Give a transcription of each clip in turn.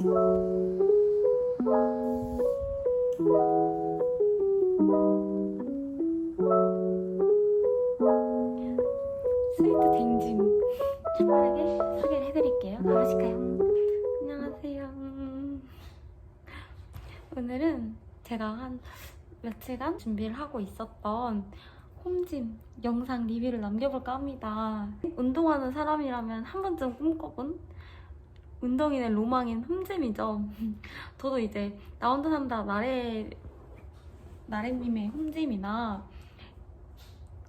스위트 댕짐 빠르게 소개를 해드릴게요. 가보실까요? 안녕하세요. 오늘은 제가 한 며칠간 준비를 하고 있었던 홈짐 영상 리뷰를 남겨볼까 합니다. 운동하는 사람이라면 한 번쯤 꿈꿔본 운동인의 로망인 홈짐이죠. 저도 이제 나 혼자 산다 나래 나래님의 홈짐이나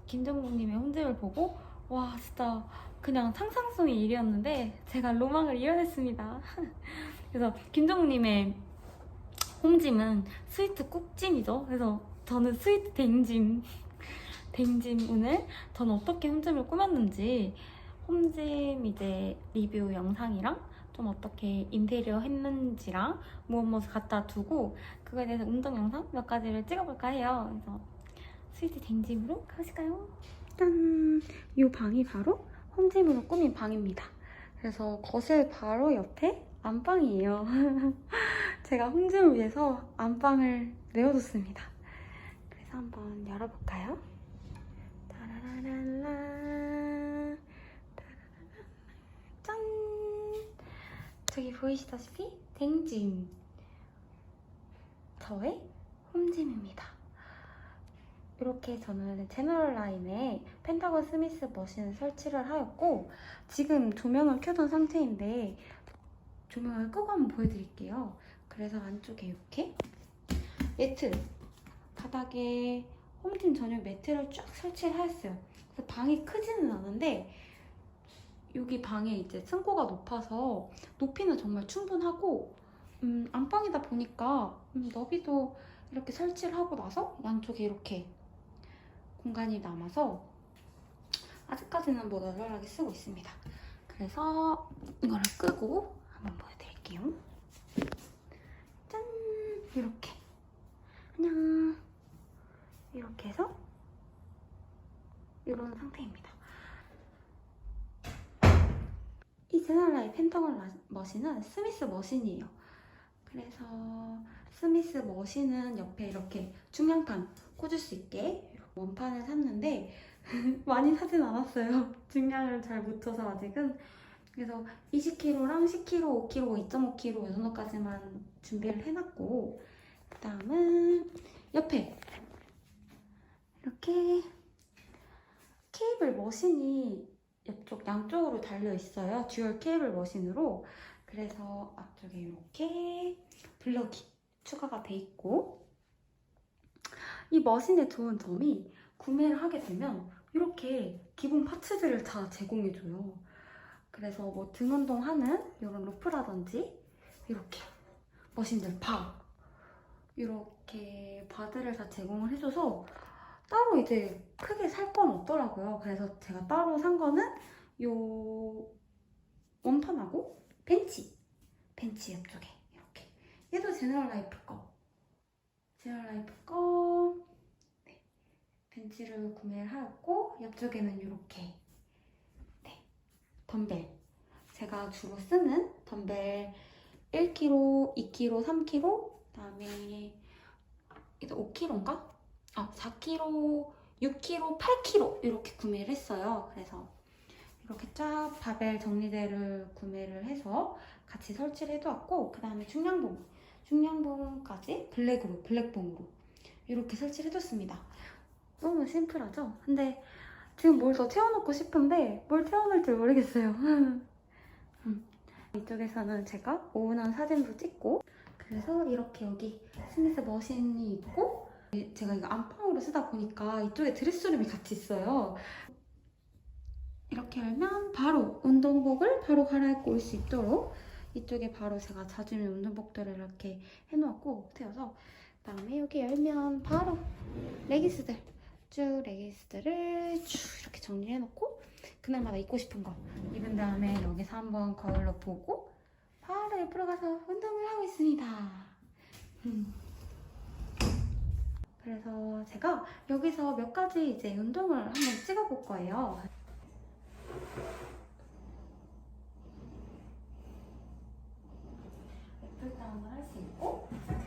김정국님의 홈짐을 보고 와 진짜 그냥 상상 속의 일이었는데 제가 로망을 이뤄냈습니다. 그래서 김정국님의 홈짐은 스위트 꾹짐이죠. 그래서 저는 스위트 댕짐 댕짐 오늘 저는 어떻게 홈짐을 꾸몄는지 홈짐 이제 리뷰 영상이랑 좀 어떻게 인테리어 했는지랑 무엇 무엇 갖다 두고 그거에 대해서 운동 영상 몇 가지를 찍어볼까 해요. 그래서 스위트 댕짐으로 가실까요? 짠! 이 방이 바로 홈짐으로 꾸민 방입니다. 그래서 거실 바로 옆에 안방이에요. 제가 홈짐을 위해서 안방을 내어줬습니다. 그래서 한번 열어볼까요? 따라라랄라 짠! 저기 보이시다시피 댕짐 저의 홈짐입니다. 이렇게 저는 제너럴 라인에 펜타곤 스미스 머신을 설치를 하였고 지금 조명을 켜둔 상태인데 조명을 끄고 한번 보여드릴게요. 그래서 안쪽에 이렇게 매트 바닥에 홈팀 전용 매트를 쫙 설치를 하였어요. 그래서 방이 크지는 않은데 여기 방에 이제 층고가 높아서 높이는 정말 충분하고 음, 안방이다 보니까 음, 너비도 이렇게 설치를 하고 나서 양쪽에 이렇게 공간이 남아서 아직까지는 뭐 널널하게 쓰고 있습니다. 그래서 이거를 끄고 한번 보여드릴게요. 짠! 이렇게. 안녕. 이렇게 해서 이런 상태입니다. 이 제너라의 펜타곤 라- 머신은 스미스 머신이에요. 그래서 스미스 머신은 옆에 이렇게 중량판 꽂을 수 있게 원판을 샀는데 많이 사진 않았어요. 중량을 잘 못 쳐서 아직은. 그래서 20kg랑 10kg, 5kg, 2.5kg 이 정도까지만 준비를 해놨고 그 다음은 옆에 이렇게 케이블 머신이 옆쪽 양쪽으로 달려 있어요. 듀얼 케이블 머신으로. 그래서 앞쪽에 이렇게 블럭이 추가가 돼 있고 이 머신의 좋은 점이 구매를 하게 되면 이렇게 기본 파츠들을 다 제공해줘요. 그래서 뭐 등 운동하는 이런 로프라든지 이렇게 머신들 바 이렇게 바들을 다 제공을 해줘서 따로 이제 크게 살 건 없더라고요. 그래서 제가 따로 산 거는 요 원판하고 벤치 벤치 옆쪽에 이렇게 얘도 제너럴 라이프 거 제너럴 라이프 거 네. 벤치를 구매를 하였고 옆쪽에는 이렇게 네. 덤벨 제가 주로 쓰는 덤벨 1kg, 2kg, 3kg 그다음에 이제 5kg인가? 아 4kg, 6kg, 8kg 이렇게 구매를 했어요. 그래서 이렇게 쫙 바벨 정리대를 구매를 해서 같이 설치를 해두었고 그 다음에 중량봉 중량봉까지 블랙으로 블랙봉으로 이렇게 설치를 해뒀습니다. 너무 심플하죠? 근데 지금 뭘 더 채워놓고 싶은데 뭘 채워놓을지 모르겠어요. 음. 이쪽에서는 제가 오운한 사진도 찍고 그래서 이렇게 여기 스미스 머신이 있고 제가 이거 안방으로 쓰다 보니까 이쪽에 드레스룸이 같이 있어요. 이렇게 열면 바로 운동복을 바로 갈아입고 올 수 있도록 이쪽에 바로 제가 자주 입는 운동복들을 이렇게 해놓았고 세워서 그다음에 여기 열면 바로 레깅스들 쭉 레깅스들을 쭉 이렇게 정리해놓고 그날마다 입고 싶은 거 입은 다음에 여기서 한번 거울로 보고 바로 옆으로 가서 운동을 하고 있습니다. 음. 그래서 제가 여기서 몇 가지 이제 운동을 한번 찍어볼 거예요.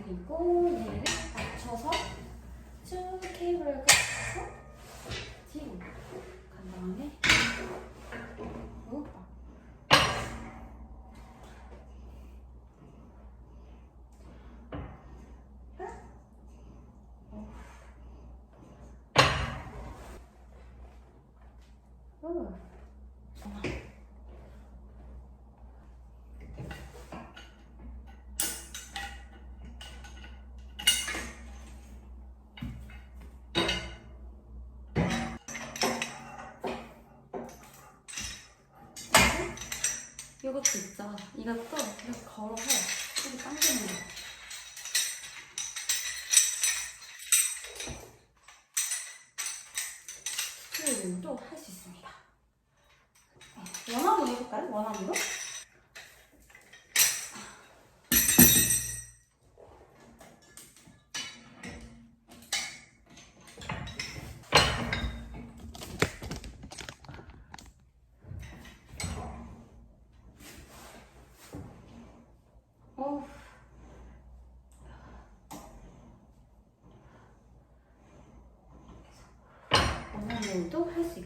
그리고 얘를 맞춰서 쭉 케이블을 끄서 뒤로 간 다음에 그리고 어. 이것도 있죠. 이것도 이렇게 걸어서 이렇게 당기는 거.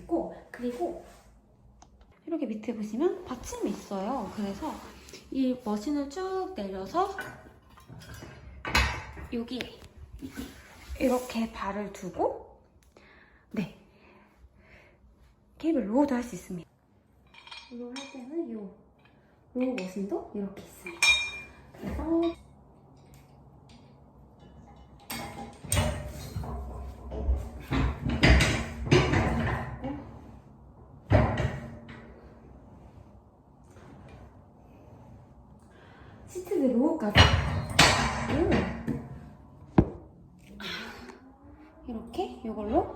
있고 그리고 이렇게 밑에 보시면 받침이 있어요. 그래서 이 머신을 쭉 내려서 여기 이렇게 발을 두고 네 케이블 로우도 할 수 있습니다. 로우 할 때는 요 로우 머신도 이렇게 있습니다. 그래서 로우까지 오. 이렇게 이걸로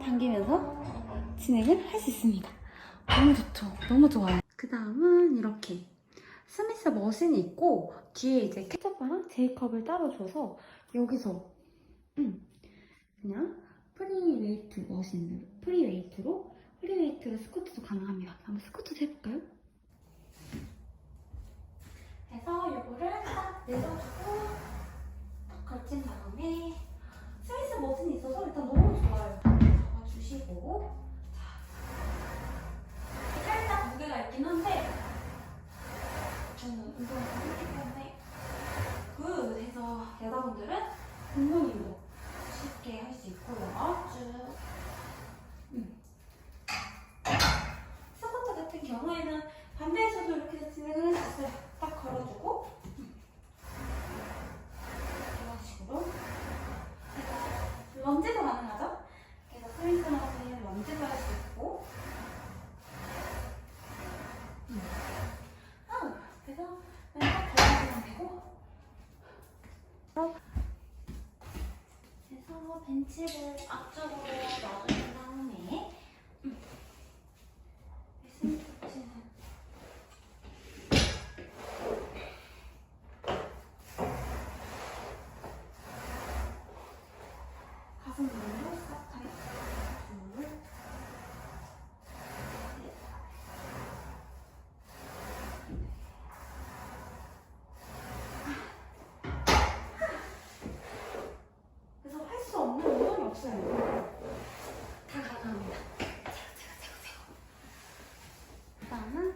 당기면서 진행을 할 수 있습니다. 너무 좋죠? 너무 좋아요. 그 다음은 이렇게 스미스 머신이 있고 뒤에 이제 케첩바랑 제이컵을 따로 줘서 여기서 음, 그냥 프리웨이트 머신으로 프리웨이트로 프리웨이트로 스쿼트도 가능합니다. 한번 스쿼트 부모님도 쉽게 할 수 있고요. 쭉. 음. 스쿼트 같은 경우에는 반대에서도 이렇게 진행을 할 수 있어요. 딱 걸어주고 음. 이런 식으로 런지도 가능하죠? 그래서 스미스만은 런지도 할 수 있고 음. 아, 그래서 그냥 딱 걸어주면 되고 그래서 벤치를 앞쪽으로 다음에 음. 스미스는 가슴 돌려 싹 다리 둘 그래서 할 수 없는 운동이 없어요. 다 가능합니다. 제가 제가 제가 제가. 그다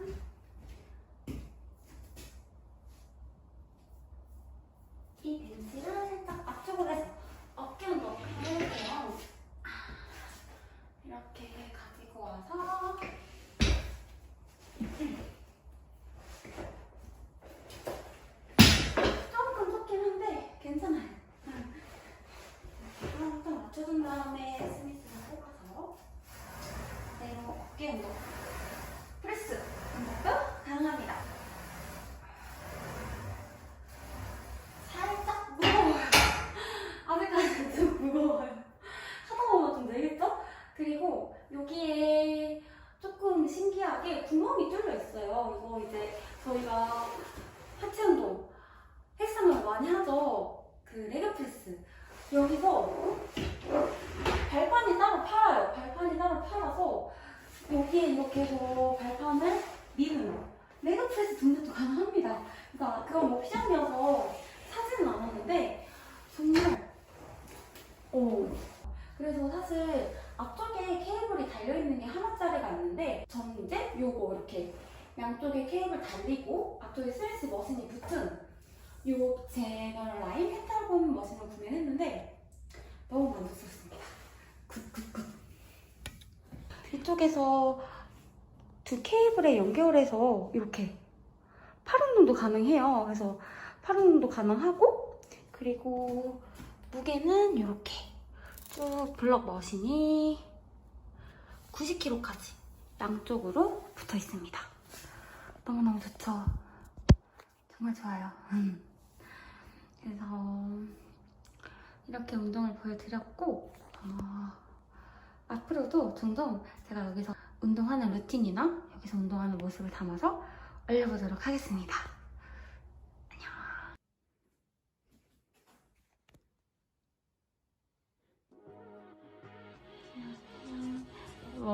구멍이 뚫려 있어요. 이거 이제 저희가 하체 운동, 헬스 운동 많이 하죠. 그 레그 프레스. 여기서 발판이 따로 팔아요. 발판이 따로 팔아서 여기에 이렇게 해서 발판을 미는 레그 프레스 등록도 가능합니다. 그러니까 그건 뭐 옵션이어서 사지는 않았는데 정말 오. 그래서 사실 앞쪽 케이블이 달려있는 게 하나짜리가 있는데 저는 이제 요거 이렇게 양쪽에 케이블 달리고 앞쪽에 스위스 머신이 붙은 요 제너럴 라인 펜타곤 머신을 구매했는데 너무 만족스럽습니다. 굿굿굿. 이쪽에서 두 케이블에 연결해서 이렇게 팔 운동도 가능해요. 그래서 팔 운동도 가능하고 그리고 무게는 이렇게 쭉 블럭 머신이 90kg까지 양쪽으로 붙어 있습니다. 너무너무 좋죠? 정말 좋아요. 음. 그래서 이렇게 운동을 보여드렸고 어, 앞으로도 종종 제가 여기서 운동하는 루틴이나 여기서 운동하는 모습을 담아서 올려보도록 하겠습니다.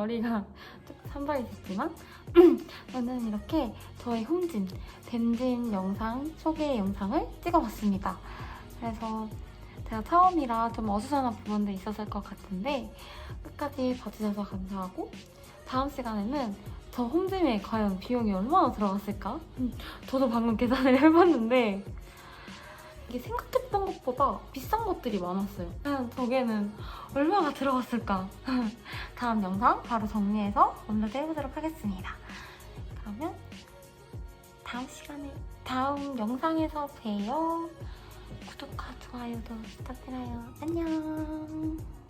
머리가 조금 산발이 됐지만 저는 이렇게 저의 홈진, 댐진 영상 소개 영상을 찍어봤습니다. 그래서 제가 처음이라 좀 어수선한 부분도 있었을 것 같은데 끝까지 봐주셔서 감사하고 다음 시간에는 저 홈짐에 과연 비용이 얼마나 들어갔을까? 음, 저도 방금 계산을 해봤는데 이게 생각했던 것보다 비싼 것들이 많았어요. 저게는 얼마가 들어갔을까? 다음 영상 바로 정리해서 업로드 해보도록 하겠습니다. 그러면 다음 시간에 다음 영상에서 봬요. 구독과 좋아요도 부탁드려요. 안녕.